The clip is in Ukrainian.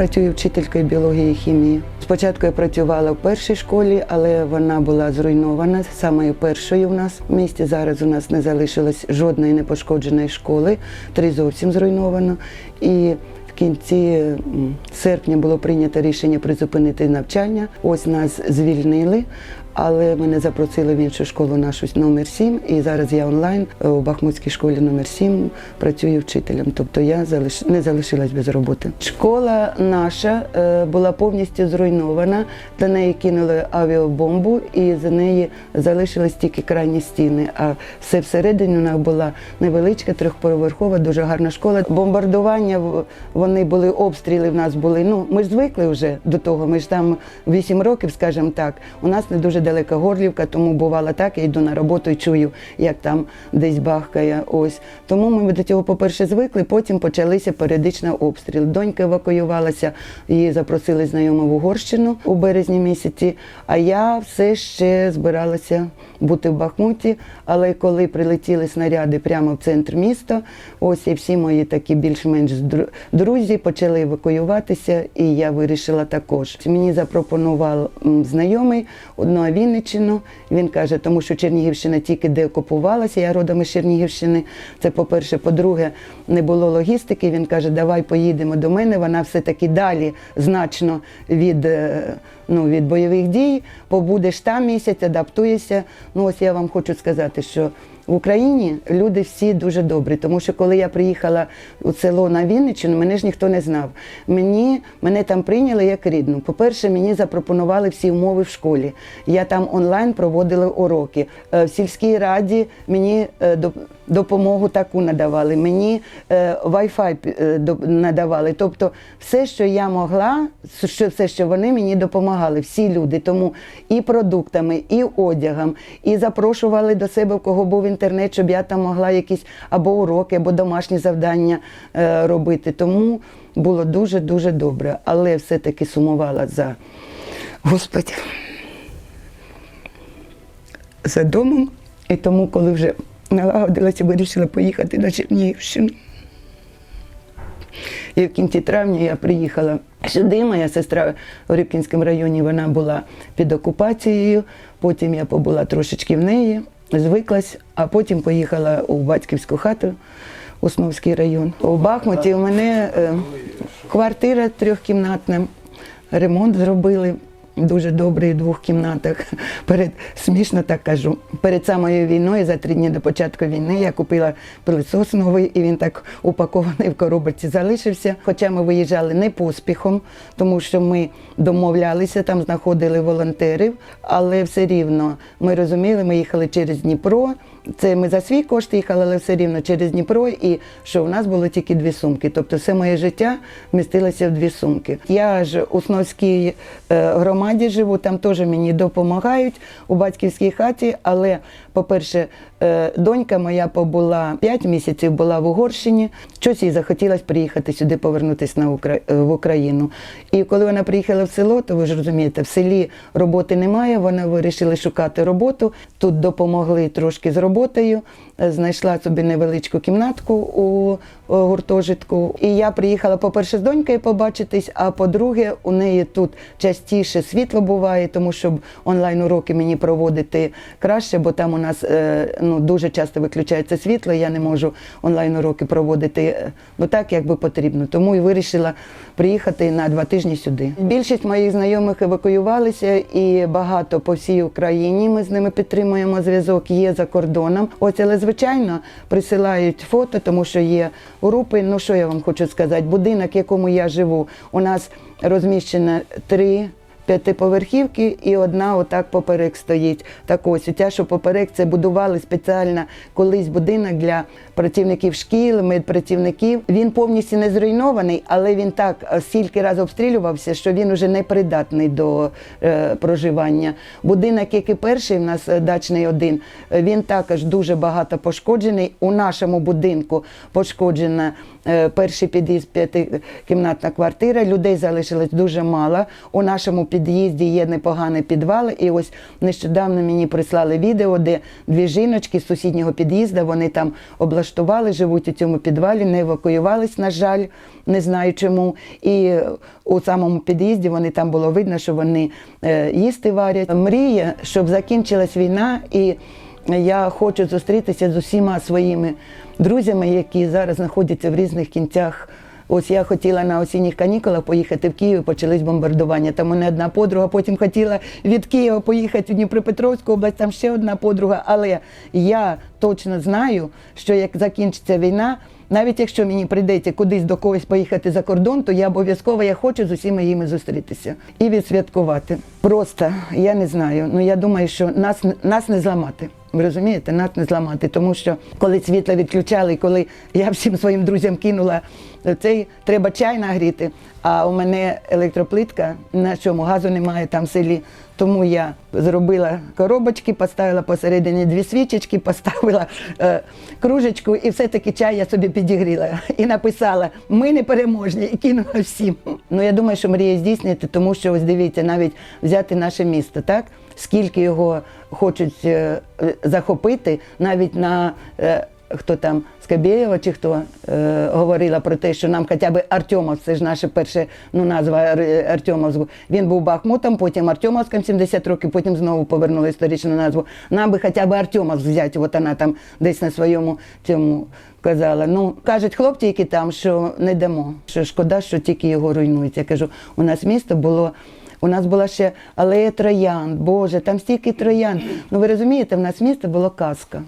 працюю вчителькою біології і хімії. Спочатку я працювала в першій школі, але вона була зруйнована самою першою в нас в місті. Зараз у нас не залишилось жодної непошкодженої школи, три зовсім зруйновано. І в кінці серпня було прийнято рішення призупинити навчання. Ось нас звільнили, але мене запросили в іншу школу нашу номер 7 І зараз я онлайн е, у Бахмутській школі номер 7 працюю вчителем. Тобто я залиш... не залишилась без роботи. Школа наша е, була повністю зруйнована. До неї кинули авіабомбу, і за неї залишились тільки крайні стіни. А все всередині у нас була невеличка, трьохповерхова, дуже гарна школа. Бомбардування вони були, обстріли в нас були. Ну ми ж звикли вже до того. Ми ж там 8 років, скажімо так. У нас не дуже далека горлівка, тому бувало так. Я йду на роботу і чую, як там десь бахкає. Ось тому ми до цього, по-перше, звикли. Потім почалися періодично обстріли. Донька евакуювалася, її запросили знайомо в Угорщину у березні місяці. А я все ще збиралася бути в Бахмуті. Але коли прилетіли снаряди прямо в центр міста, ось і всі мої такі більш-менш друзі почали евакуюватися, і я вирішила також. Мені запропонував знайомий Вінниччину. Він каже, тому що Чернігівщина тільки деокупувалася, я родом із Чернігівщини. Це по-перше, по-друге, не було логістики. Він каже, давай поїдемо до мене. Вона все-таки далі значно від, е, ну, від бойових дій. Побудеш там місяць, адаптуєшся. Ну ось я вам хочу сказати, що в Україні люди всі дуже добрі, тому що коли я приїхала у село на Вінниччину, мене ж ніхто не знав. Мені мене там прийняли як рідну. По-перше, мені запропонували всі умови в школі. Я там онлайн проводила уроки. Е, В сільській раді мені е, допомогу таку надавали. Мені Wi-Fi е, надавали. Тобто, все, що я могла, все, що вони мені допомагали, всі люди. Тому і продуктами, і одягом, і запрошували до себе, в кого був інтернет, щоб я там могла якісь або уроки, або домашні завдання е, робити. Тому було дуже дуже добре. Але все-таки сумувала за Господи. За домом. І тому, коли вже налагодилася, вирішила поїхати на Чернігівщину. І в кінці травня я приїхала сюди. Моя сестра в Рибкінському районі вона була під окупацією. Потім я побула трошечки в неї, звиклась, а потім поїхала у батьківську хату. Основський район. У Бахмуті у мене е, квартира трьохкімнатна, ремонт зробили. Дуже добрий в двох кімнатах. Перед смішно так кажу. Перед самою війною, за три дні до початку війни, я купила пилисос новий, і він так упакований в коробочці залишився. Хоча ми виїжджали не поспіхом, тому що ми домовлялися, там знаходили волонтерів, але все рівно ми розуміли, ми їхали через Дніпро. Це ми за свій кошт їхали, але все рівно через Дніпро, і що в нас було тільки дві сумки. Тобто все моє життя вмістилося в дві сумки. Я ж у Сновській е, громаді живу, там теж мені допомагають у батьківській хаті. Але, по-перше, е, донька моя побула 5 місяців, була в Угорщині. Щось їй захотілося приїхати сюди, повернутися на Укра... е, в Україну. І коли вона приїхала в село, то ви ж розумієте, в селі роботи немає. Вона вирішила шукати роботу. Тут допомогли трошки з роботою. Е, Знайшла собі невеличку кімнатку у гуртожитку. І я приїхала, по-перше, з донькою побачитись, а по-друге, у неї тут частіше світло буває, тому щоб онлайн-уроки мені проводити краще, бо там у нас е, ну, дуже часто виключається світло, я не можу онлайн-уроки проводити е, ну, так, як би потрібно. Тому і вирішила приїхати на два тижні сюди. Більшість моїх знайомих евакуювалися і багато по всій Україні. Ми з ними підтримуємо зв'язок, є за кордоном. Ось, але звичайно присилають фото, тому що є групи. Ну що я вам хочу сказати? Будинок, в якому я живу, у нас розміщено три. П'ятиповерхівки і одна отак поперек стоїть. Так ось ця, що поперек, це будували спеціально колись будинок для працівників шкіл, медпрацівників. Він повністю не зруйнований, але він так е, стільки разів обстрілювався, що він уже не придатний до е, проживання. Будинок, який перший в нас е, дачний один, е, він також дуже багато пошкоджений. У нашому будинку пошкоджена перший під'їзд, п'ятикімнатна квартира. Людей залишилось дуже мало. У нашому під'їзді є непоганий підвал. І ось нещодавно мені прислали відео, де дві жіночки з сусіднього під'їзду вони там облаштували, живуть у цьому підвалі, не евакуювались, на жаль, не знаю чому. І у самому під'їзді вони там було видно, що вони е, їсти варять. Мрія, щоб закінчилась війна, і я хочу зустрітися з усіма своїми друзями, які зараз знаходяться в різних кінцях. Ось я хотіла на осінніх канікулах поїхати в Київ, почались бомбардування. Там у мене одна подруга, потім хотіла від Києва поїхати в Дніпропетровську область, там ще одна подруга. Але я точно знаю, що як закінчиться війна, навіть якщо мені прийдеться кудись до когось поїхати за кордон, то я обов'язково я хочу з усіма їми зустрітися і відсвяткувати. Просто я не знаю. Ну я думаю, що нас, нас не зламати. Ви розумієте, нас не зламати, тому що коли світло відключали, коли я всім своїм друзям кинула цей, треба чай нагріти. А у мене електроплитка, на чому газу немає там в селі. Тому я зробила коробочки, поставила посередині дві свічечки, поставила е, кружечку, і все-таки чай я собі підігріла і написала Ми не переможні і кинула всім. Ну я думаю, що мрія здійснити, тому що ось дивіться, навіть взяти наше місто, так скільки його хочуть е, захопити, навіть на е, хто там Скабєєва чи хто е, говорила про те, що нам хоча б Артемов, це ж наша перша ну, назва Ар- Артемовську. Він був Бахмутом, потім Артемовськом 70 років, потім знову повернули історичну назву. Нам би хоча б Артемовськ взяти, от вона там десь на своєму цьому казала. Ну, кажуть хлопці, які там, що не дамо. Що шкода, що тільки його руйнують. Я кажу, у нас місто було. У нас була ще алея троянд, Боже, там стільки троянд. Ну ви розумієте, в нас місто було казка.